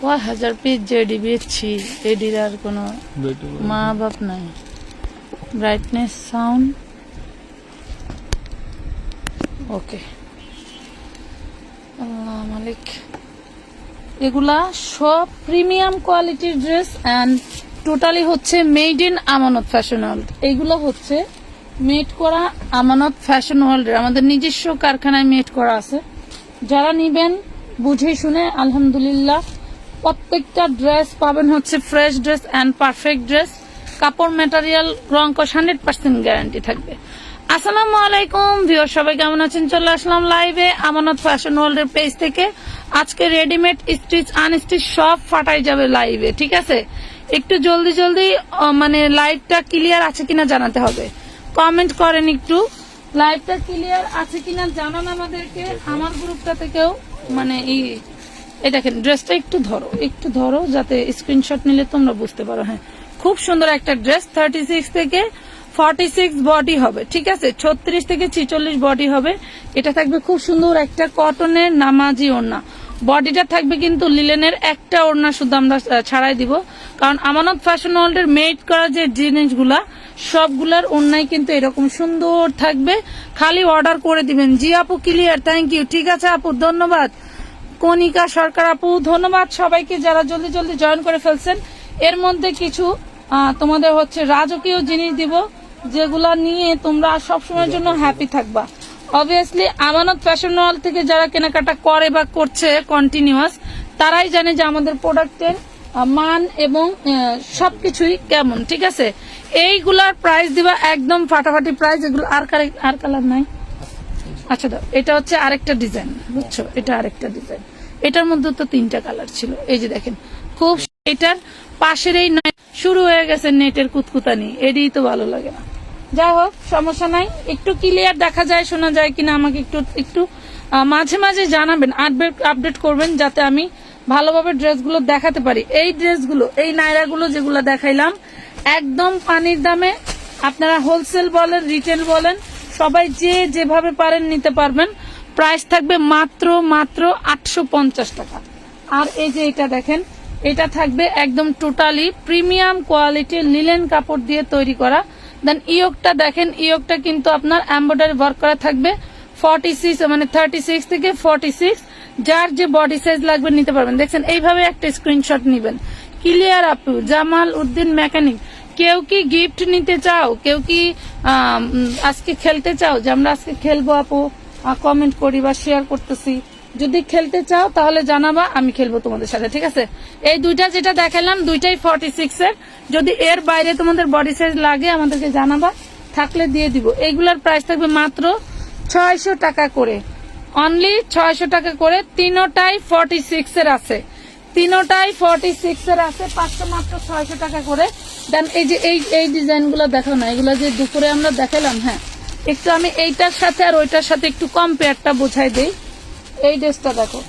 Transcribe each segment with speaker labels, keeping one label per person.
Speaker 1: কয় হাজার piece JD বেচছি। এডির আর কোনো মা বাপ নাই। ব্রাইটনেস সাউন্ড ওকে আল্লাহ মালিক। এগুলা সব প্রিমিয়াম কোয়ালিটির ড্রেস অ্যান্ড টোটালি হচ্ছে made in Amanat fashion world এইগুলো হচ্ছে মেড করা আমানত ফ্যাশন ওয়ার্ল্ডের আমাদের নিজস্ব কারখানায় মেড করা আছে। যারা নিবেন বুঝে শুনে আলহামদুলিল্লাহ। প্রত্যেকটা ড্রেস পাবেন হচ্ছে fresh dress and perfect dress কাপড় ম্যাটেরিয়াল রং কষ হান্ড্রেড পার্সেন্ট গ্যারান্টি থাকবে। আসসালামু আলাইকুম ভিউয়ার সবাই কেমন আছেন? চলে আসলাম লাইভে আমানত ফ্যাশন ওয়ার্ল্ডের পেজ থেকে। আজকে রেডিমেড স্টিচ আনস্টিচ সব ফাটাই যাবে লাইভে ঠিক আছে? একটু জলদি জলদি মানে লাইভটা ক্লিয়ার আছে কিনা জানাতে হবে। কমেন্ট করেন একটু। লাইভটা ক্লিয়ার আছে কিনা জানান আমাদেরকে, আমার গ্রুপটা থেকেও মানে এই এই দেখেন ড্রেসটা একটু ধরো একটু ধরো, যাতে স্ক্রিনশট নিলে তোমরা বুঝতে পারো হ্যাঁ। খুব সুন্দর একটা ড্রেস থার্টি সিক্স থেকে ফর্টি সিক্স বডি হবে, ঠিক আছে? ছত্রিশ থেকে ছিচল্লিশ বডি হবে। এটা থাকবে খুব সুন্দর একটা কটনের নামাজি ওড়না। বডিটা থাকবে কিন্তু লিলেনের একটা ওড়না শুধু আমরা ছাড়াই দিব। কারণ আমানত ফ্যাশন ওয়ার্ল্ডের মেড করা যে জিনিসগুলা, সবগুলার ওড়নাই কিন্তু এরকম সুন্দর থাকবে। খালি অর্ডার করে দিবেন। জি আপু ক্লিয়ার থ্যাংক ইউ ঠিক আছে আপু, ধন্যবাদ। কণিকা সরকার আপু, ধন্যবাদ সবাইকে যারা জলদি জলদি জয়েন করে ফেলছেন। এর মধ্যে কিছু তোমাদের হচ্ছে রাজকীয় জিনিস দিব, যেগুলা নিয়ে তোমরা সবসময়ের জন্য হ্যাপি থাকবা। অবভিয়াসলি আমানত ফ্যাশন ওয়াল থেকে যারা কেনাকাটা করে বা করছে কন্টিনিউয়াস তারাই জানে যে আমাদের প্রোডাক্টের মান এবং সবকিছুই কেমন, ঠিক আছে? এইগুলার প্রাইস দিবা একদম ফাটাফাটি প্রাইস এগুলো আর আর কালার নাই। আচ্ছা দাও, এটা হচ্ছে আরেকটা ডিজাইন বুঝছ? এটা আরেকটা ডিজাইন এটার মধ্যে তো তিনটা কালার ছিল। এই যে দেখেন, খুব এটার পাশের এই শুরু হয়ে গেছে নেটের কুতকুতানি। এটাই তো ভালো লাগে না। যাই হোক, সমস্যা নাই। একটু ক্লিয়ার দেখা যায়, শোনা যায় কিনা আমাকে একটু একটু মাঝে মাঝে জানাবেন আপডেট আপডেট করবেন যাতে আমি ভালোভাবে ড্রেসগুলো দেখাতে পারি। এই ড্রেসগুলো, এই নায়রাগুলো যেগুলো দেখাইলাম, একদম পানির দামে আপনারা হোলসেল বলেন রিটেল বলেন, সবাই যে যেভাবে পারেন নিতে পারবেন। প্রাইস থাকবে মাত্র মাত্র আটশো পঞ্চাশ টাকা। আর এই যে এটা দেখেন, এটা থাকবে একদম টোটালি প্রিমিয়াম কোয়ালিটির লিলেন কাপড় দিয়ে তৈরি করা। দেন ইয়োগটা দেখেন ইয়োগটা কিন্তু আপনার এম্ব্রয়ডারি ওয়ার্ক করা থাকবে ফর্টি সিক্স মানে থার্টি সিক্স থেকে ফর্টি সিক্স যার যে বডি সাইজ লাগবে নিতে পারবেন। দেখছেন, এইভাবে একটা স্ক্রিনশট নেবেন। ক্লিয়ার আপু, জামাল উদ্দিন মেকানিক কেউ কি গিফট নিতে চাও? কেউ কি আজকে খেলতে চাও? যে আমরা আজকে খেলব আপু। কমেন্ট করি বা শেয়ার করতেছি। যদি খেলতে চাও, তাহলে জানাবা, আমি খেলব তোমাদের সাথে, ঠিক আছে? এই দুইটা যেটা দেখালাম, দুইটাই ফর্টি সিক্স এর। যদি এর বাইরে তোমাদের বডি সাইজ লাগে, আমাদেরকে জানাবা, থাকলে দিয়ে দিব। এইগুলার প্রাইস থাকবে মাত্র ছয়শো টাকা করে। অনলি ছয়শো টাকা করে, তিনোটাই ফর্টি সিক্স এর আছে। তিনোটাই ফর্টি সিক্স এর আছে পাঁচশো মাত্র ছয়শো টাকা করে। দেন এই যে এই এই ডিজাইনগুলো দেখো না, এগুলো যে দুপুরে আমরা দেখালাম হ্যাঁ। একটু আমি এইটার সাথে আর ওইটার সাথে একটু কম্পেয়ারটা বোঝাই দেই। এই ড্রেসটা দেখো।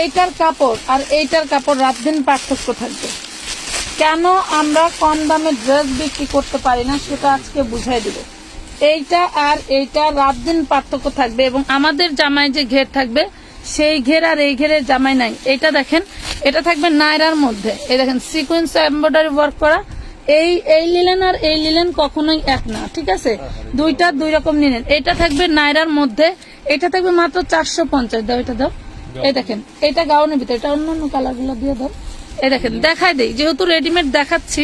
Speaker 1: এইটার কাপড় আর এইটার কাপড় রাত দিন পার্থক্য থাকবে। কেন আমরা কম দামে ড্রেস বিক্রি করতে পারি না সেটা আজকে বুঝাই দিব। এইটা আর এইটা রাত দিন পার্থক্য থাকবে এবং আমাদের জামায় যে ঘের থাকবে, সেই ঘের আর এই ঘেরের জামাই নাই। এটা দেখেন, এটা থাকবে নায়রার মধ্যে। এই দেখেন সিকোয়েন্স এমব্রয়ডারি ওয়ার্ক করা এই এই নিলেন আর এই নিলেন কখনোই এক না ঠিক আছে? দুইটা দুই রকম নিলেন এটা থাকবে নাইরার মধ্যে এটা থাকবে মাত্র চারশো পঞ্চাশ। দাও এটা দাও। এই দেখেন এটা গাউনের ভিতরে এটা অন্য অন্য কালারগুলো দিয়ে দাও। এই দেখেন দেখাই দেই যেহেতু রেডিমেড দেখাচ্ছি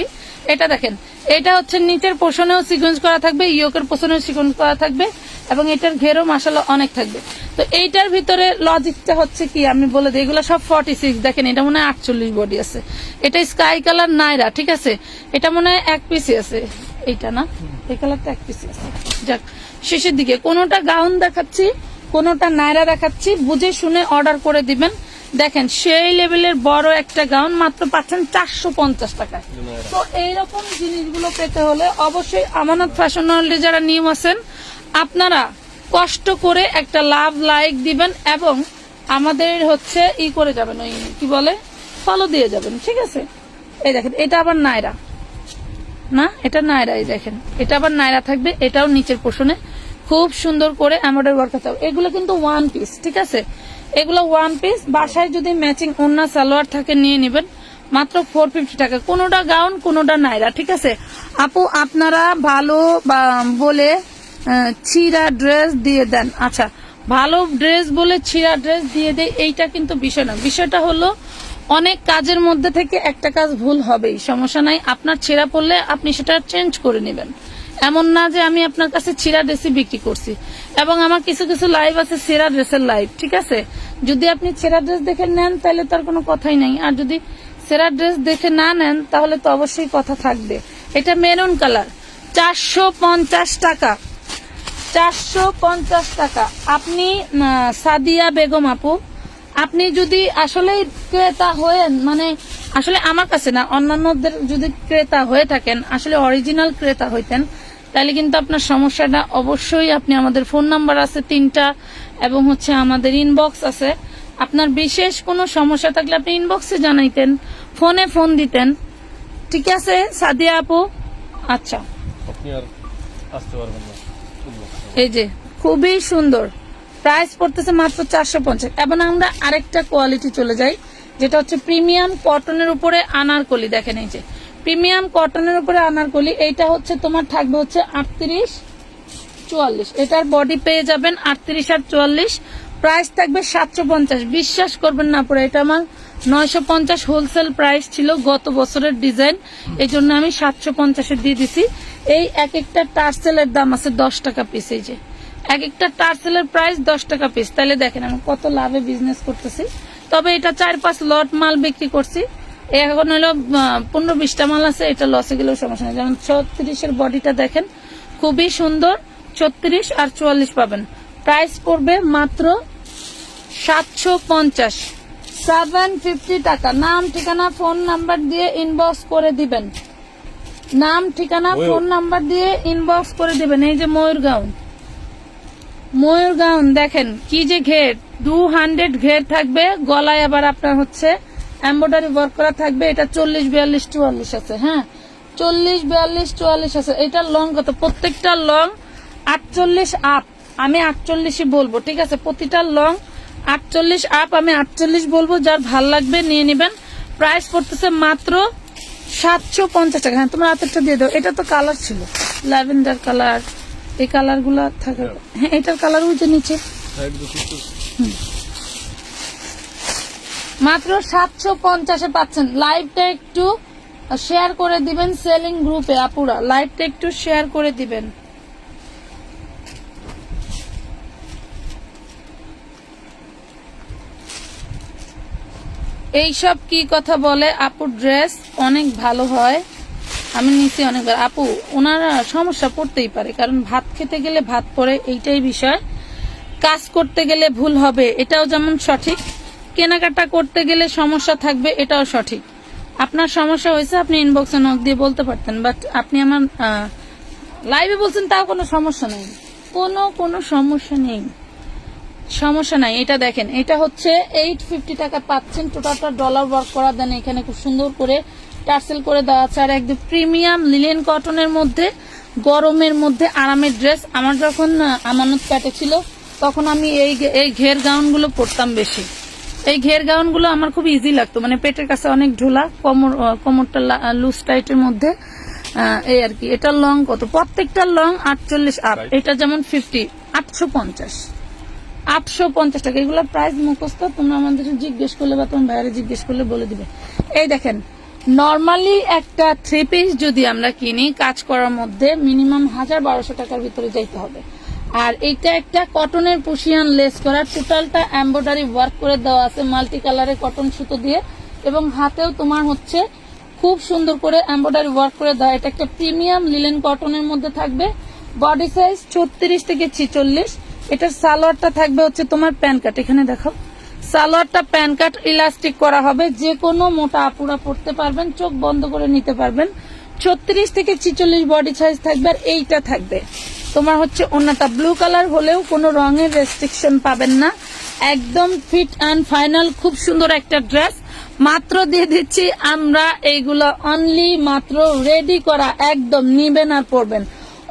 Speaker 1: এটা দেখেন এটা হচ্ছে নিচের পোষণেও সিকোয়েন্স করা থাকবে, ইয়োকের পোষণেও সিকোয়েন্স করা থাকবে, এবং এটার ঘেরও মাসালা অনেক থাকবে। তো এইটার ভিতরে লজিকটা হচ্ছে কি, আমি বলে দিই, এগুলো সব ফর্টি সিক্স দেখেন এটা মনে হয় আটচল্লিশ বডি আছে। এটা স্কাই কালার নাইরা, ঠিক আছে? এটা মনে হয় এক পিসি আছে। এইটা না? এই কালারটা এক পিসি আছে। যাক, শেষের দিকে কোনোটা গাউন দেখাচ্ছি, কোনোটা নাইরা দেখাচ্ছি, বুঝে শুনে অর্ডার করে দিবেন। দেখেন, সেই লেভেলের বড় একটা গাউন মাত্র পাচ্ছেন চারশো পঞ্চাশ টাকায়। তো এইরকম জিনিসগুলো পেতে হলে অবশ্যই আমানত ফ্যাশন ওয়ার্ল্ডে যারা নিয়ম আছেন, আপনারা কষ্ট করে একটা লাভ লাইক দিবেন এবং আমাদের হচ্ছে ই করে যাবেন, ওই কি বলে ফলো দিয়ে যাবেন, ঠিক আছে? এই দেখেন, এটা আবার নাইরা না, এটা নায়রাই দেখেন, এটা আবার নায়রা থাকবে, এটাও নিচের পোষণে। খুব সুন্দর করে এমব্রয়ডারি ওয়ার্ক এগুলো কিন্তু ওয়ান পিস ঠিক আছে? এগুলো ওয়ান পিস বাসায় যদি ম্যাচিং ওন্না সালোয়ার থাকে, নিয়ে নেবেন। মাত্র ফোর ফিফটি টাকা। কোনোটা গাউন কোনোটা নাইরা, ঠিক আছে? আপু, আপনারা ভালো বলে ছিঁড়া ড্রেস দিয়ে দেন। আচ্ছা ভালো ড্রেস বলে ছিঁড়া ড্রেস দিয়ে দেয় এইটা কিন্তু বিষয় না। বিষয়টা হলো, অনেক কাজের মধ্যে থেকে একটা কাজ ভুল হবেই। সমস্যা নাই। আপনার ছেঁড়া পড়লে আপনি সেটা চেঞ্জ করে নেবেন। এমন না যে আমি আপনার কাছে ছিঁড়া ড্রেসই বিক্রি করছি। এবং আমার কিছু কিছু লাইভ আছে ছেঁড়া ড্রেসের লাইভ ঠিক আছে? যদি আপনি ছেঁড়া ড্রেস দেখে নেন, তাহলে তার কোনো কথাই নাই। আর যদি সেরা ড্রেস দেখে না নেন, তাহলে তো অবশ্যই কথা থাকবে। এটা মেরুন কালার চারশো পঞ্চাশ টাকা। চারশো পঞ্চাশ টাকা। আপনি সাদিয়া বেগম আপু, আপনি যদি আসলে ক্রেতা হয়ে মানে আসলে আমার কাছে না, অন্যান্যদের যদি ক্রেতা হয়ে থাকেন, আসলে অরিজিনাল ক্রেতা হইতেন তাহলে কিন্তু আপনার সমস্যাটা অবশ্যই আপনি আমাদের ফোন নাম্বার আছে তিনটা এবং হচ্ছে আমাদের ইনবক্স আছে। আপনার বিশেষ কোনো সমস্যা থাকলে আপনি ইনবক্সে জানাইতেন ফোনে ফোন দিতেন। ঠিক আছে সাদিয়া আপু? আচ্ছা। এই যে খুবই সুন্দর। প্রাইস পড়তেছে মাত্র চারশো পঞ্চাশ। এবং আমরা আরেকটা কোয়ালিটি চলে যাই যেটা হচ্ছে প্রিমিয়াম কটনের উপরে আনারকলি। দেখেন এই যে প্রিমিয়াম কটনের উপরে আনারকলি এইটা হচ্ছে তোমার থাকবে হচ্ছে আটত্রিশ চুয়াল্লিশ। এটার বডি পেয়ে যাবেন আটত্রিশ আর চুয়াল্লিশ। প্রাইস থাকবে সাতশো পঞ্চাশ। বিশ্বাস করবেন না পরে, এটা আমার নয়শো পঞ্চাশ হোলসেল প্রাইস ছিল গত বছরের ডিজাইন এই জন্য আমি সাতশো পঞ্চাশে দিয়ে দিছি। এই এক একটা টার্সেলের দাম আছে দশ টাকা পিস এই যে। এক একটা টার্সেলের প্রাইস দশ টাকা পিস তাহলে দেখেন আমি কত লাভে বিজনেস করতেছি। তবে এটা চার পাঁচ লট মাল বিক্রি করছি। এখন হলো পনেরো বিশটা মাল আছে এটা লসে গেলেও সমস্যা নেই। যেমন ছত্রিশের বডিটা দেখেন খুবই সুন্দর ছত্রিশ আর চুয়াল্লিশ পাবেন। প্রাইস পড়বে মাত্র সাতশো পঞ্চাশ। সেভেন ফিফটি টাকা। নাম ঠিকানা ফোন নাম্বার দিয়ে ইনবক্স করে দিবেন। নাম ঠিকানা ফোন নাম্বার দিয়ে ইনবক্স করে দিবেন। এই যে ময়ূর গাউন ময়ূর গাউন দেখেন কি যে ঘের। টু হান্ড্রেড ঘের থাকবে গলায় আবার আপনার হচ্ছে এম্ব্রয়ডারি ওয়ার্ক করা থাকবে এটা চল্লিশ বিয়াল্লিশ চুয়াল্লিশ আছে হ্যাঁ? চল্লিশ বিয়াল্লিশ চুয়াল্লিশ আছে এটা লং কত? প্রত্যেকটা লং আটচল্লিশ আপ আমি আটচল্লিশই বলব ঠিক আছে? প্রতিটা লং আটচল্লিশ আপ আমি আটচল্লিশ বলব যার ভালো লাগবে নিয়ে নেবেন। প্রাইস পড়তেছে মাত্র সাতশো পঞ্চাশ টাকা। হ্যাঁ তোমার হাতেরটা দিয়ে দাও। এটা তো কালার ছিল। ল্যাভেন্ডার কালার এই কালারগুলা থাকে হ্যাঁ এটার কালার ওই যে নিচে।
Speaker 2: তো।
Speaker 1: মাত্র সাতশো পঞ্চাশে পাচ্ছেন। লাইভটা একটু শেয়ার করে দিবেন সেলিং গ্রুপে আপুরা। লাইভটা একটু শেয়ার করে দিবেন। এইসব কি কথা বলে? আপুর ড্রেস অনেক ভালো হয়। আমি নিচে অনেকবার। আপু, ওনারা সমস্যা পড়তেই পারে, কারণ ভাত খেতে গেলে ভাত পড়ে, এইটাই বিষয়। কাজ করতে গেলে ভুল হবে, এটাও যেমন সঠিক। কেনাকাটা করতে গেলে সমস্যা থাকবে, এটাও সঠিক। আপনার সমস্যা হয়েছে, আপনি ইনবক্সে নক দিয়ে বলতে পারতেন বাট আপনি আমার লাইভে বলছেন, তাও কোনো সমস্যা নেই। কোনো কোনো সমস্যা নেই। সমস্যা নাই, এটা দেখেন, এটা হচ্ছে এইট ফিফটি টাকা পাচ্ছেন টোটালটা ডলার ওয়ার্ক করা দেন এখানে খুব সুন্দর করে টার্সেল করে দেওয়া আছে। আর একদম প্রিমিয়াম লিলেন কটনের মধ্যে, গরমের মধ্যে আরামের ড্রেস আমার যখন আমানত প্যাটে ছিল, তখন আমি এই এই ঘের গাউনগুলো পরতাম বেশি। এই ঘের গাউনগুলো আমার খুব ইজি লাগতো। মানে পেটের কাছে অনেক ঢোলা কোমর কোমরটা লুজ টাইটের মধ্যে এই আর কি। এটা লং কত? প্রত্যেকটা লং আটচল্লিশ আপ এটা যেমন ফিফটি আটশো পঞ্চাশ। আটশো পঞ্চাশ টাকা। এগুলো প্রাইস মুখস্থ তোমরা আমাদের জিজ্ঞেস করলে বা তোমার বাইরে জিজ্ঞেস করলে বলে দিবে। এই দেখেন নর্মালি একটা থ্রি পিস যদি আমরা কিনি কাজ করার মধ্যে মিনিমাম হাজার বারোশো টাকার ভিতরে যাইতে হবে। আর এটা একটা কটনের পুশিয়ান লেস করা। টোটালটা এম্ব্রয়ডারি ওয়ার্ক করে দেওয়া আছে মাল্টি কালারে কটন সুতো দিয়ে। এবং হাতেও তোমার হচ্ছে খুব সুন্দর করে এম্ব্রয়ডারি ওয়ার্ক করে দেওয়া। এটা একটা প্রিমিয়াম লিলেন কটনের মধ্যে থাকবে। বডি সাইজ ছত্রিশ থেকে ছিচল্লিশ। এটার সালোয়ারটা থাকবে হচ্ছে তোমার প্যান কাট এখানে দেখো সালোয়ারটা প্যান কাট ইলাস্টিক করা হবে। যে কোনো মোটা আপুরা পড়তে পারবেন, চোখ বন্ধ করে নিতে পারবেন। ছত্রিশ থেকে ছিচল্লিশ বডি সাইজ থাকবে আর এইটা থাকবে। তোমার হচ্ছে অন্যটা ব্লু কালার হলেও কোনো রঙের রেস্ট্রিকশন পাবেন না। একদম ফিট অ্যান্ড ফাইনাল খুব সুন্দর একটা ড্রেস মাত্র দিয়ে দিচ্ছি, আমরা এইগুলো অনলি মাত্র রেডি করা, একদম নিবেন আর পড়বেন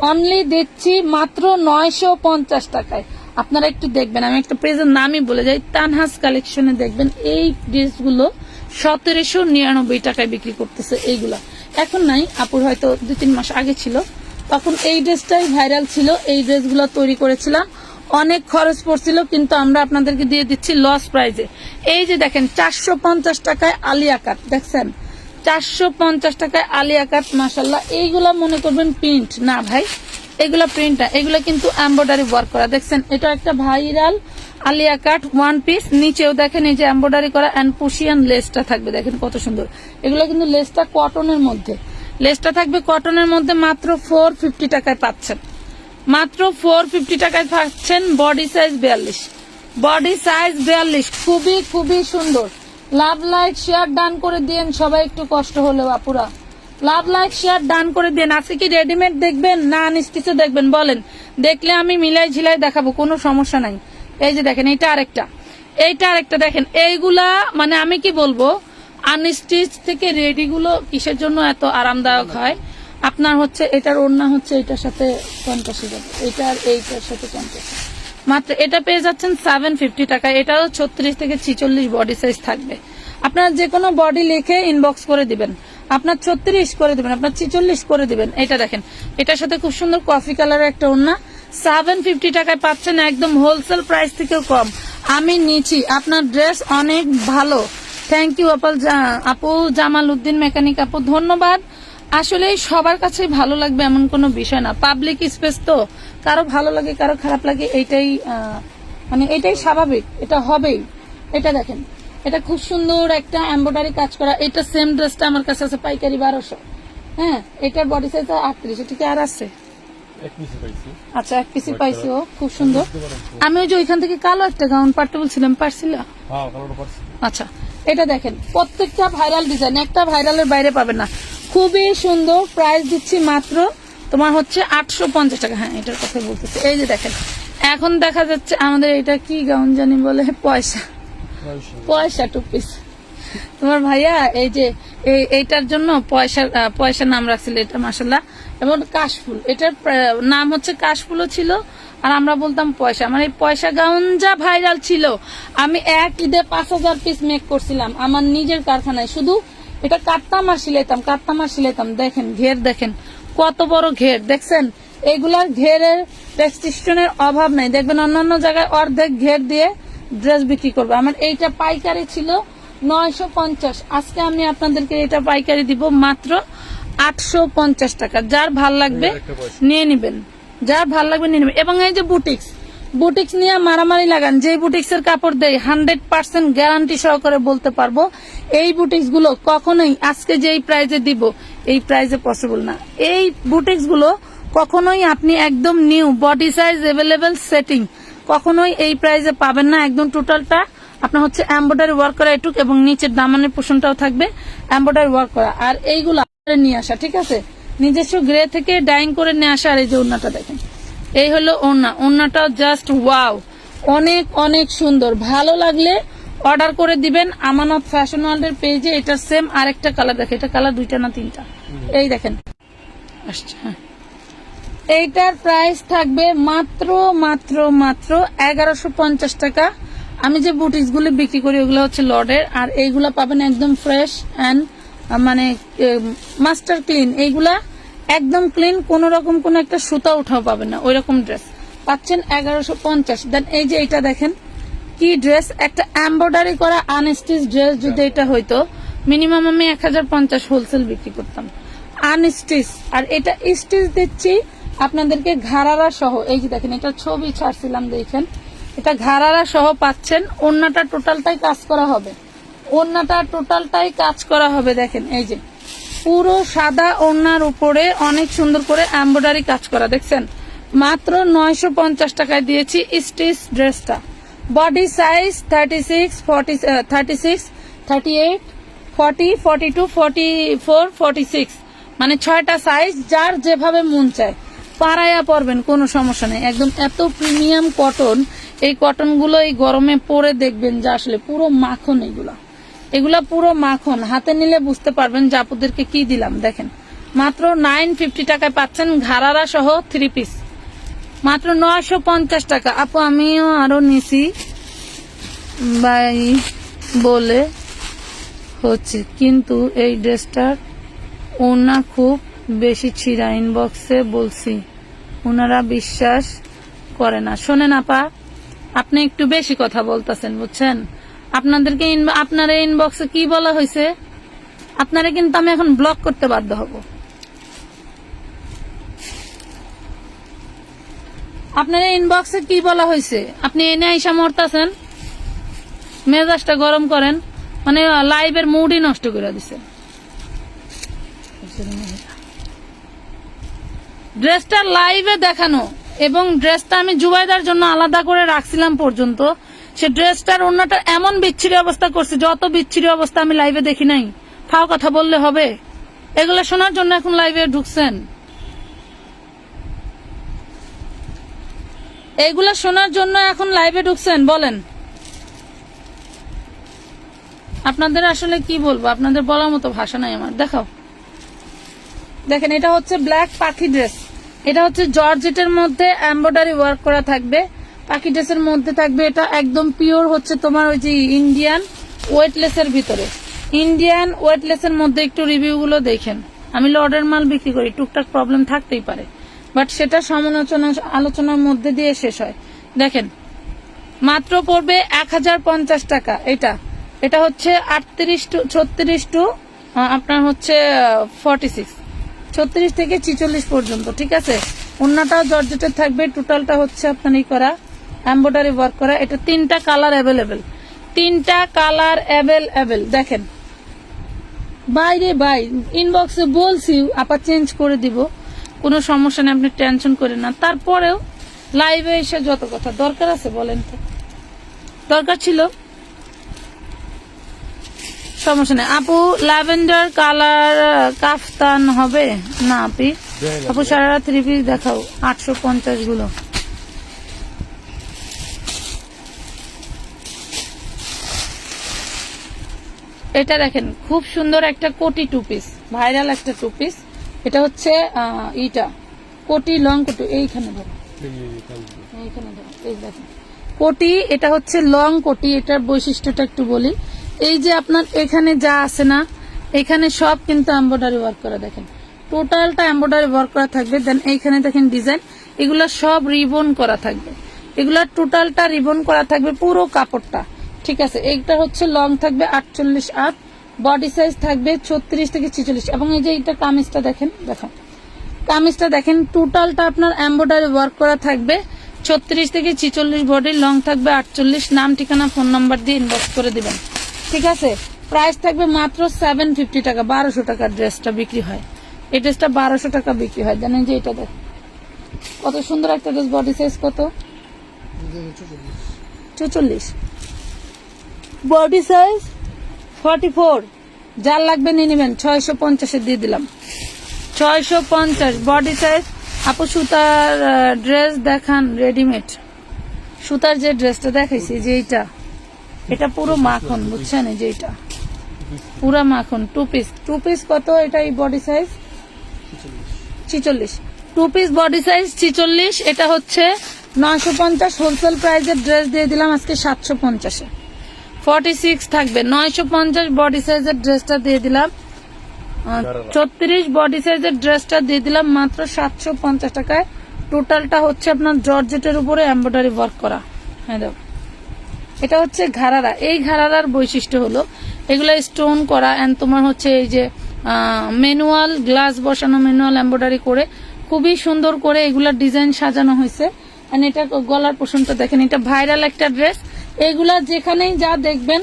Speaker 1: অনলি দিচ্ছি মাত্র নয়শো পঞ্চাশ টাকায়। আপনারা একটু দেখবেন, আমি একটা পেজের নামই বলে যাই, তানহাস কালেকশনে দেখবেন, এই ড্রেসগুলো সতেরোশো নিরানব্বই টাকায় বিক্রি করতেছে এইগুলা। এখন নাই, আপুর হয়তো দু তিন মাস আগে ছিল। তখন এই ড্রেসটাই ভাইরাল ছিল, এই ড্রেসগুলো তৈরি করেছিলাম। অনেক খরচ পড়ছিল, কিন্তু আমরা আপনাদেরকে দিয়ে দিচ্ছি লস প্রাইজে। এই যে দেখেন, চারশো পঞ্চাশ টাকায় আলিয়া কাট দেখছেন? চারশো পঞ্চাশ টাকায় আলিয়া কাট মাসাল্লাহ এইগুলা মনে করবেন প্রিন্ট। না ভাই, এগুলা প্রিন্ট না, এগুলা কিন্তু এম্ব্রয়ডারি ওয়ার্ক করা। দেখছেন, এটা একটা viral Alia cut one piece নিচেও দেখেন, এই যে এম্ব্রয়ডারি করা অ্যান্ড পুশিয়ান লেসটা থাকবে, দেখেন কত সুন্দর। এগুলো কিন্তু লেসটা কটনের মধ্যে। লেসটা থাকবে কটনের মধ্যে মাত্র ফোর ফিফটি টাকায় পাচ্ছেন। মাত্র ফোর ফিফটি টাকায় পাচ্ছেন বডি সাইজ বিয়াল্লিশ। বডি সাইজ বিয়াল্লিশ, খুবই খুবই সুন্দর। লাভ লাইক শেয়ার ডান করে দিন সবাই একটু কষ্ট হলেও আপুরা। লাভ লাইক শেয়ার ডান করে দিন আজকে কি রেডিমেড দেখবেন? না আনস্টিচে দেখবেন। বলেন, দেখলে আমি মিলাই ঝিলাই দেখাবো, কোনো সমস্যা নাই। এই যে দেখেন, এইটা আরেকটা। এইটা আরেকটা দেখেন, এইগুলা মানে আমি কি বলব আনস্টিচ থেকে রেডি গুলো কিসের জন্য এত আরামদায়ক হয়? আপনার হচ্ছে এটার ওড়না হচ্ছে এটার সাথে পঞ্চাশে যাবে। এটার এইটার সাথে পঞ্চাশ। মাত্র এটা পেয়ে যাচ্ছেন সেভেন ফিফটি টাকা এটাও ছত্রিশ থেকে ছিচল্লিশ বডি সাইজ থাকবে। আপনার যে কোনো বডি লিখে ইনবক্স করে দিবেন। আপনার ছত্রিশ করে দিবেন, আপনার ছিচল্লিশ করে দিবেন। এটা দেখেন, এটার সাথে খুব সুন্দর কফি কালারের একটা ওড়না। সেভেন ফিফটি টাকায় পাচ্ছেন একদম হোলসেল প্রাইস থেকেও কম। আমি নিচ্ছি। আপনার ড্রেস অনেক ভালো। থ্যাংক ইউ আপল আপু জামাল উদ্দিন মেকানিক আপু ধন্যবাদ। আসলে সবার কাছে ভালো লাগবে এমন কোনো বিষয় না। পাবলিক স্পেস তো কারও ভালো লাগে কারও খারাপ লাগে এইটাই মানে এটাই স্বাভাবিক এটা হবেই। এটা দেখেন এটা খুব সুন্দর একটা এম্ব্রয়ডারি কাজ করা। এটা সেম ড্রেসটা আমার কাছে আছে পাইকারি বারোশো। হ্যাঁ এটার বডি সাইজ আটত্রিশ এটা কি আর আছে? আচ্ছা এক পিসি পাইছি ও খুব সুন্দর। আমি ওই যে ওইখান থেকে কালো একটা গাউন পারতে বলছিলাম পারছিলা?
Speaker 2: হ্যাঁ
Speaker 1: আচ্ছা এটা দেখেন, প্রত্যেকটা ভাইরাল ডিজাইন একটা ভাইরালের বাইরে পাবেন না। খুবই সুন্দর প্রাইস দিচ্ছি মাত্র তোমার হচ্ছে আটশো পঞ্চাশ টাকা। হ্যাঁ এটার কথা বলতেছি। এই যে দেখেন, এখন দেখা যাচ্ছে আমাদের এটা কি গাউন জানি বলে, পয়সা। পয়সা টু পিস তোমার ভাইয়া, এই যে এইটার জন্য পয়সা পয়সা নাম রাখছিল এটা মাসাল্লাহ এবং কাশফুল, এটার নাম হচ্ছে কাশফুলও ছিল আর আমরা বলতাম পয়সা। মানে পয়সা গাউন যা ভাইরাল ছিল। আমি এক ঈদে পাঁচ হাজার পিস মেক করছিলাম আমার নিজের কারখানায়। শুধু এটা কাটতাম আর সিলাইতাম কাটতাম আর সিলাইতাম। দেখেন ঘের দেখেন কত বড় ঘের। দেখছেন? এগুলার ঘেরের রেস্ট্রিকশনের অভাব নাই। দেখবেন অন্যান্য জায়গায় অর্ধেক ঘের দিয়ে ড্রেস বিক্রি করবে। আমার এইটা পাইকারি ছিল নয়শো পঞ্চাশ। আজকে আমি আপনাদেরকে এটা পাইকারি দিব মাত্র আটশো পঞ্চাশ টাকা। যার ভালো লাগবে নিয়ে নিবেন। যার ভালো লাগবে নিয়ে নেবেন এবং এই যে বুটিক্স বুটিক্স নিয়ে মারামারি লাগান যে বুটিক্স এর কাপড় দেয় হান্ড্রেড পার্সেন্ট গ্যারান্টি সহকারে বলতে পারব, এই বুটিক্সগুলো কখনোই আজকে যেই প্রাইজে দিব, এই প্রাইজে পসিবল না। এই বুটিক্সগুলো কখনোই আপনি একদম new body size available setting কখনোই এই প্রাইজে পাবেন না। একদম টোটালটা আপনার হচ্ছে এম্ব্রয়ডারি ওয়ার্ক করা এটুক এবং নিচের দামানের পোষণটাও থাকবে এম্ব্রয়ডারি ওয়ার্ক করা। আর এইগুলো নিয়ে আসা, ঠিক আছে? নিজস্ব গ্রে থেকে ডাইং করে নিয়ে আসা আর এই যে ওড়নাটা দেখেন। এই হলো ওড়না। ওড়নাটাও জাস্ট ওয়াও অনেক অনেক সুন্দর। ভালো লাগলে অর্ডার করে দিবেন। আমানত ফ্যাশন ওয়ার্ল্ডের পেজে এটা সেম আরেকটা কালার দেখে। এটা কালার দুইটা না তিনটা? এই দেখেন। হ্যাঁ। এইটার প্রাইস থাকবে মাত্র মাত্র মাত্র এগারোশো পঞ্চাশ টাকা। আমি যে বুটিক্সগুলো বিক্রি করি, ওগুলো হচ্ছে লর্ডের আর এইগুলো পাবেন একদম ফ্রেশ অ্যান্ড মানে মাস্টার ক্লিন এইগুলা একদম ক্লিন কোন রকম কোন একটা সুতা উঠাও পাবে না ওই রকম ড্রেস পাচ্ছেন এগারোশো পঞ্চাশ। দেন এই যে এটা দেখেন কি ড্রেস একটা এম্ব্রয়ডারি করা আনস্টিচ ড্রেস যদি এটা হইতো মিনিমাম আমি এক হাজার পঞ্চাশ হোলসেল বিক্রি করতাম। আনস্টিচ আর এটা স্টিচ দিচ্ছি আপনাদেরকে ঘাড়ারা সহ। এই যে দেখেন এটা ছবি ছাড়ছিলাম দেখেন। এটা ঘাড়ারা সহ পাচ্ছেন অন্যটা টোটালটাই কাজ করা হবে। ওন্নাটা টোটালটাই কাজ করা হবে, দেখেন, এই যে। পুরো সাদা ওড়নার উপরে অনেক সুন্দর করে এমব্রয়ডারি কাজ করা, দেখছেন? মাত্র নয়শো পঞ্চাশ টাকায় দিয়েছি স্টিচ ড্রেসটা। Body size thirty six forty thirty six thirty eight forty forty two forty four forty six মানে ছয়টা সাইজ যার যেভাবে মন চায়। পাড়ায়া পরবেন, কোনো সমস্যা নেই। একদম এত প্রিমিয়াম কটন এই কটনগুলো এই গরমে পরে দেখবেন যে আসলে পুরো মাখন এগুলা এগুলা পুরো মাখন। হাতে নিলে বুঝতে পারবেন যে আপুদেরকে কি দিলাম, দেখেন। মাত্র নাইন ফিফটি টাকায় পাচ্ছেন ঘাড়ারা সহ থ্রি পিস মাত্র নয়শো পঞ্চাশ টাকা। আপু, আমিও আরও নিছি। ভাই বলে হচ্ছে, কিন্তু এই ড্রেসটার ওনা খুব বেশি ছিঁড়া ইনবক্সে বলছি। ওনারা বিশ্বাস করে না। শোনেন আপা, আপনি একটু বেশি কথা বলতেছেন, বুঝছেন? আপনাদেরকে আপনার ইনবক্সে কি বলা হয়েছে আপনারা কিন্তু আমি এখন ব্লক করতে বাধ্য হব। আপনার ইনবক্সে কি বলা হয়েছে আপনি এনে আইসা মরতাছেন। মেজাজটা গরম করেন। মানে লাইভের মুডই নষ্ট করে দিছে। ড্রেসটা লাইভে দেখানো এবং ড্রেসটা আমি জুবাইদার জন্য আলাদা করে রাখছিলাম পর্যন্ত। সে ড্রেসটার অন্যটা এমন বিচ্ছিরি অবস্থা করছে, যত বিচ্ছিরি অবস্থা আমি লাইভে দেখি নাই। ফাও কথা বললে হবে। এগুলো শোনার জন্য এখন লাইভে ঢুকছেন। এগুলা শোনার জন্য এখন লাইভে ঢুকছেন, বলেন। আপনাদের আসলে কি বলব? আপনাদের বলার মতো ভাষা নাই আমার। দেখাও। দেখেন, এটা হচ্ছে ব্ল্যাক পাখি ড্রেস এটা হচ্ছে জর্জেটের মধ্যে এমব্রয়ডারি ওয়ার্ক করা থাকবে। পাখি ড্রেসের মধ্যে থাকবে, এটা একদম পিওর হচ্ছে তোমার ওই যে ইন্ডিয়ান ওয়েটলেসের ভিতরে। ইন্ডিয়ান ওয়েটলেসের মধ্যে একটু রিভিউ গুলো দেখেন। আমি লর্ডের মাল বিক্রি করি, টুকটাক প্রবলেম থাকতেই পারে। বাট সেটা সমালোচনা, আলোচনার মধ্যে দিয়ে শেষ হয়। দেখেন, মাত্র পড়বে এক হাজার পঞ্চাশ টাকা এটা। এটা হচ্ছে আটত্রিশ টু, ছত্রিশ টু আপনার হচ্ছে ফর্টি সিক্স ছত্রিশ থেকে ছিচল্লিশ পর্যন্ত, ঠিক আছে? অন্যটাও জর্জেটের থাকবে টোটালটা হচ্ছে আপনার ই করা এম্ব্রয়ডারি ওয়ার্ক করা এটা তিনটা কালার অ্যাভেলেবেল তিনটা কালার অ্যাভেলেবেল দেখেন। বাইরে বাই ইনবক্সে বলছি আপা চেঞ্জ করে দিব। কোনো সমস্যা নেই আপনি টেনশন করেন না। তারপরেও লাইভে এসে যত কথা দরকার আছে বলেন তো। দরকার ছিল? সমস্যা নেই। আপু ল্যাভেন্ডার কালার কাফতান হবে? না আপি। আপু সারা থ্রি পিস দেখাও আটশো পঞ্চাশগুলো। এটা দেখেন খুব সুন্দর একটা কোটি টু পিস ভাইরাল একটা টু পিস এটা হচ্ছে ইটা কোটি লং কোটি এইখানে ধরো। এইখানে ধরো, এই দেখেন। কোটি এটা হচ্ছে লং কোটি এটার বৈশিষ্ট্যটা একটু বলি। এই যে আপনার এখানে যা আছে না এখানে সব কিন্তু এম্ব্রয়ডারি ওয়ার্ক করা দেখেন। টোটালটা এম্ব্রয়ডারি ওয়ার্ক করা থাকবে দেন এইখানে দেখেন ডিজাইন এগুলো সব রিবন করা থাকবে। এগুলা টোটালটা রিবন করা থাকবে পুরো কাপড়টা। ঠিক আছে এইটা হচ্ছে লং থাকবে আটচল্লিশ আট বডি সাইজ থাকবে ছত্রিশ থেকে ছিচল্লিশ। এবং এই যে এটা কামিজটা দেখেন দেখেন। কামিজটা দেখেন টোটালটা আপনার এম্ব্রয়ডারি ওয়ার্ক করা থাকবে ছত্রিশ থেকে ছিচল্লিশ বডি লং থাকবে আটচল্লিশ। নাম ঠিকানা ফোন নাম্বার দিয়ে ইনবক্স করে দিবেন। ঠিক আছে প্রাইস থাকবে মাত্র সেভেন ফিফটি টাকা বারোশো টাকার ড্রেসটা বিক্রি হয়। এই ড্রেসটা বারোশো টাকা বিক্রি হয় জানেন যে এটা দেখ। কত সুন্দর একটা ড্রেস বডি সাইজ কত? চুচল্লিশ বডি সাইজ ফর্টি ফোর। যার লাগবে নিয়ে নেবেন, ছয়শো পঞ্চাশে দিয়ে দিলাম। ছয়শো পঞ্চাশ। Body size. আপু, সুতার ড্রেস দেখান রেডিমেড সুতার যে ড্রেসটা দেখাইছি, যে এইটা, এটা পুরো মাখন, বুঝছেন? এই যে পুরা মাখন টু পিস টু পিস কত? এটা এই বডি সাইজ? ছিচল্লিশ। টু পিস বডি সাইজ ছিচল্লিশ। এটা হচ্ছে নয়শো পঞ্চাশ। হোলসেল প্রাইসের ড্রেস দিয়ে দিলাম আজকে সাতশো পঞ্চাশে। ফর্টি সিক্স থাকবে। নয়শো পঞ্চাশ বডি সাইজের ড্রেসটা দিয়ে দিলাম। ছত্রিশ বডি সাইজের ড্রেসটা দিয়ে দিলাম মাত্র সাতশো পঞ্চাশ টাকায়। টোটালটা হচ্ছে আপনার জর্জেটের উপরে এম্ব্রয়ডারি ওয়ার্ক করা। হ্যাঁ দেখো। এটা হচ্ছে ঘাড়ারা। এই ঘাড়ারার বৈশিষ্ট্য হলো এগুলো স্টোন করা এন্ড তোমার হচ্ছে এই যে ম্যানুয়াল গ্লাস বসানো ম্যানুয়াল এম্ব্রয়ডারি করে খুবই সুন্দর করে এগুলার ডিজাইন সাজানো হয়েছে। এন্ড এটা গলার পোষণটা দেখেন এটা ভাইরাল একটা ড্রেস এগুলা যেখানেই যা দেখবেন,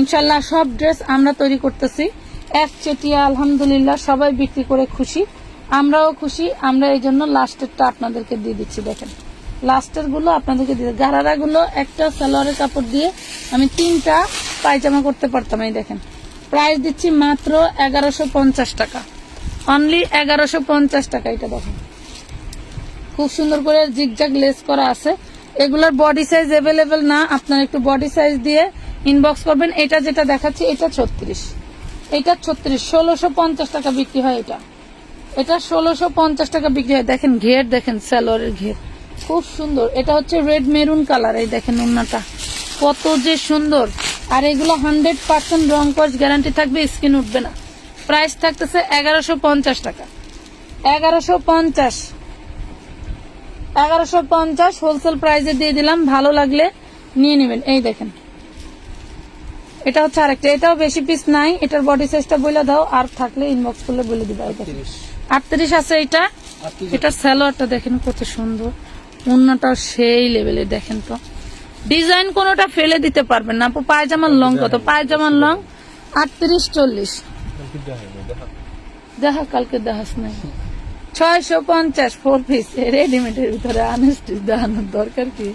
Speaker 1: ইনশাল্লাহ সব ড্রেস আমরা তৈরি করতেছি। এক চেটিয়া, আলহামদুলিল্লাহ, সবাই বিক্রি করে খুশি। আমরাও খুশি, আমরা এই জন্য লাস্টেরটা আপনাদেরকে দিয়ে দিচ্ছি, দেখেন। লাস্টেরগুলো আপনাদেরকে দিয়ে গারারা গুলো একটা সালোয়ারের কাপড় দিয়ে আমি তিনটা পায়জামা করতে পারতাম, এই দেখেন। প্রাইস দিচ্ছি মাত্র এগারোশো পঞ্চাশ টাকা। অনলি এগারোশো পঞ্চাশ টাকা, এটা দেখেন। খুব সুন্দর করে জিগজাগ লেস করা আছে। এগুলোর বডি সাইজ অ্যাভেলেবেল না। আপনার একটু বডি সাইজ দিয়ে ইনবক্স করবেন। এটা যেটা দেখাচ্ছি, এটা ছত্রিশ। এটা ছত্রিশ, ষোলোশো পঞ্চাশ টাকা বিক্রি হয় এটা। এটা ষোলোশো পঞ্চাশ টাকা বিক্রি হয়। দেখেন ঘের, দেখেন স্যালোয়ারের ঘের। খুব সুন্দর। এটা হচ্ছে রেড মেরুন কালার এই দেখেন ওন্নাটা কত যে সুন্দর। আর এগুলো হান্ড্রেড পার্সেন্ট রং কস গ্যারান্টি থাকবে স্কিন উঠবে না। প্রাইস থাকতেছে এগারোশো পঞ্চাশ টাকা। এগারোশো পঞ্চাশ। এগারোশো পঞ্চাশ হোলসেল প্রাইসে দিয়ে দিলাম। ভালো লাগলে নিয়ে নেবেন। এই দেখেন। এটা হচ্ছে আরেকটা। এটাও বেশি পিস নাই। এটার বডি সাইজটা বলে দাও। আর থাকলে ইনবক্স করলে বলে দিবা। আটত্রিশ। আছে এটা। এটা স্যালোয়ারটা দেখেন কত সুন্দর। অন্যটাও সেই লেভেলে দেখেন তো। ডিজাইন কোনোটা ফেলে দিতে পারবেন না। আপু পায়জামার লং কত? পায়জামার লং আটত্রিশ চল্লিশ।
Speaker 2: দেখা
Speaker 1: কালকে দেখাস নাই। ছয়শো পঞ্চাশ ফোর পিস রেডিমেডের ভিতরে আনস্টিচ দেখানোর দরকার কি?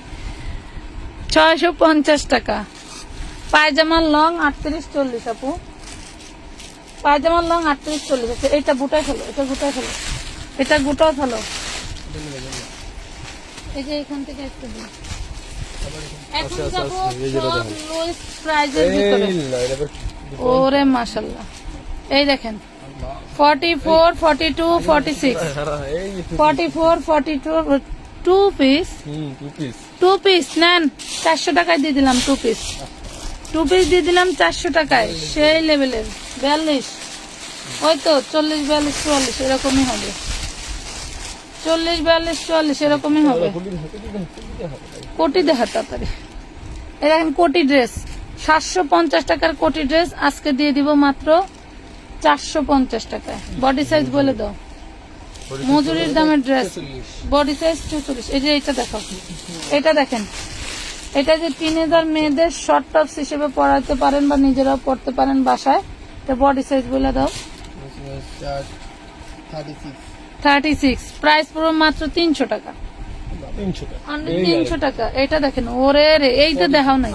Speaker 1: ছয়শো পঞ্চাশ টাকা। পায়জামার লং আটত্রিশ চল্লিশ আপু। পায়জামার লং আটত্রিশ চল্লিশ আছে। এটা গোটাই ফেলো এটা গোটাই ফেলো। এটা গোটাও ফেলো। এই যে এখান থেকে একটু দিন এখন
Speaker 2: আচ্ছা, আচ্ছা,
Speaker 1: যাব
Speaker 2: আচ্ছা।
Speaker 1: লোয়েস্ট প্রাইজের ভিতরে। ওরে মাশাল্লাহ এই দেখেন forty four forty two forty six
Speaker 2: এই
Speaker 1: forty four forty two two piece
Speaker 2: two piece
Speaker 1: নেন চারশো টাকায় দিয়ে দিলাম টু পিস টু পিস দিয়ে দিলাম চারশো টাকায় সেই লেভেলের বিয়াল্লিশ। ওই তো চল্লিশ বিয়াল্লিশ চুয়াল্লিশ এরকমই হবে। চল্লিশ বিয়াল্লিশ চুয়াল্লিশ এরকমই হবে। কোটি দেখা তাড়াতাড়ি। দেখেন কোটি ড্রেস সাতশো পঞ্চাশ টাকার কোটি ড্রেস আজকে দিয়ে দিব মাত্র চারশো পঞ্চাশ বডি সাইজ বলে দাও। মজুরির দামের ড্রেস বডি সাইজ চৌচল্লিশ। এই যে এটা দেখো। এটা দেখেন। এটা যে টিনেজার মেয়েদের শর্ট টপস হিসেবে পরাতে পারেন বা নিজেরাও পড়তে পারেন বাসায় তো বডি সাইজ বলে দাও। থার্টি সিক্স প্রাইস পুরো মাত্র তিনশো টাকা।
Speaker 2: তিনশো টাকা।
Speaker 1: এটা দেখেন ওরে রে এই তো দেখাও নাই।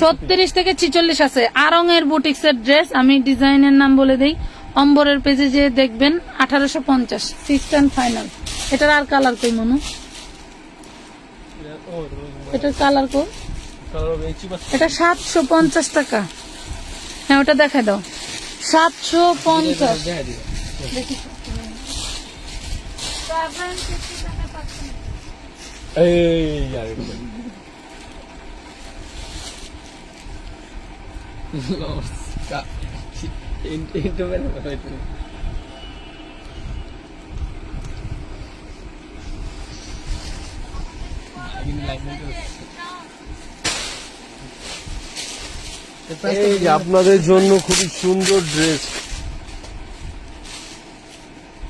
Speaker 1: ছত্রিশ থেকে ছিচল্লিশ আছে। আরং এর বুটিক্স এর ড্রেস আমি ডিজাইনের নাম বলে দেই। অম্বরের পেজে যে দেখবেন আঠারোশো পঞ্চাশ। ফিক্সড অ্যান্ড ফাইনাল এটার আর কালার কই মনু? এটার কালার কই? এটা সাতশো পঞ্চাশ টাকা। হ্যাঁ ওটা দেখা দাও। সাতশো পঞ্চাশ। দেখি।
Speaker 2: এই আরেকটা। এই আপনাদের জন্য খুবই সুন্দর ড্রেস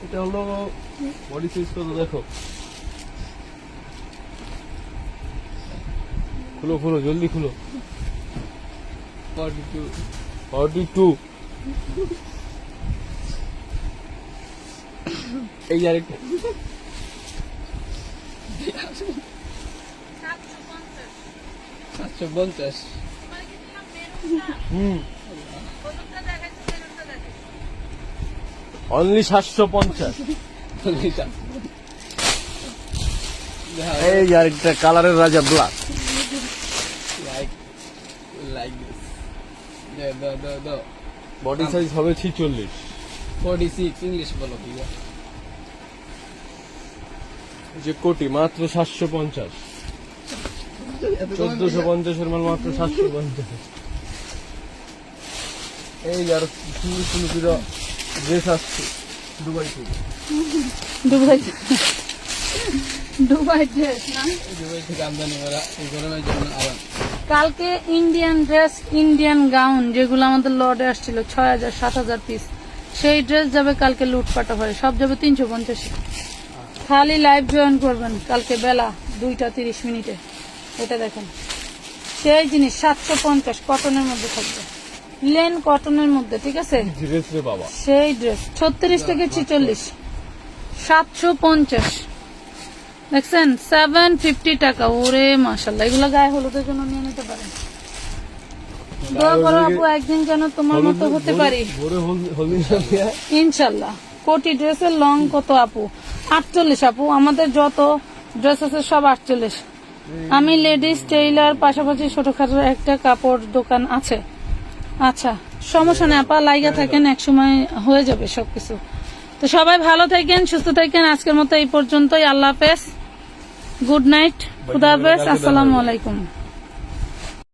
Speaker 2: এটা হলো বডি সাইজ দেখো খুলো খুলো জলদি খুলো। ফর্টি টু এই আরেকটা।
Speaker 3: সাতশো পঞ্চাশ।
Speaker 2: হুম। অনলি সাতশো পঞ্চাশ। এই কালারের রাজা ব্ল্যাক
Speaker 3: লাইক লাইক দিস দো দো দো
Speaker 2: বডি সাইজ হবে ছিচল্লিশ
Speaker 3: ফোর্টি সিক্স ইংলিশ বলো
Speaker 2: যে কোটি মাত্র সাতশো পঞ্চাশ। চোদ্দশো পঞ্চাশের মাল মাত্র সাতশো পঞ্চাশ। এই আরও সুন্দর সুন্দর ড্রেস আসছে। দুবাই থেকে।
Speaker 1: দুবাই দুবাই ড্রেস না?
Speaker 3: দুবাই থেকে আমদানি করা এই গরমের জন্য আরাম
Speaker 1: কালকে ইন্ডিয়ান ড্রেস ইন্ডিয়ান গাউন যেগুলো আমাদের লর্ডে আসছিল ছয় হাজার সাত হাজার পিস সেই ড্রেস যাবে কালকে লুটপাটা হয়। সব যাবে তিনশো পঞ্চাশে খালি লাইভ জয়েন করবেন কালকে বেলা দুইটা তিরিশ মিনিটে। এটা দেখেন। সেই জিনিস সাতশো পঞ্চাশ কটনের মধ্যে থাকবে। লেন কটনের মধ্যে ঠিক আছে? সেই ড্রেস ছত্রিশ থেকে ছিচল্লিশ। সাতশো পঞ্চাশ। দেখছেন সেভেন ফিফটি টাকা। ওরে মাসাল্লাহ এগুলো গায়ে হলুদের জন্য নিয়ে নিতে পারেন। দোয়া করো আপু একদিন যেন তোমার মতো হতে পারি।
Speaker 2: ভোরে হলদি না দিয়ে
Speaker 1: ইনশাল্লাহ কোটি ড্রেসের লং কত আপু? আটচল্লিশ আপু আমাদের যত ড্রেস আছে সব আটচল্লিশ। আমি লেডিস টেইলার পাশাপাশি ছোটখাটো একটা কাপড় দোকান আছে। আচ্ছা সমস্যা নেই আপা লাইগা থাকেন এক সময় হয়ে যাবে সবকিছু। তো সবাই ভালো থাকেন সুস্থ থাকেন আজকের মতো এই পর্যন্তই আল্লাহ হাফেজ গুড নাইট খুদাফেজ আসসালামু আলাইকুম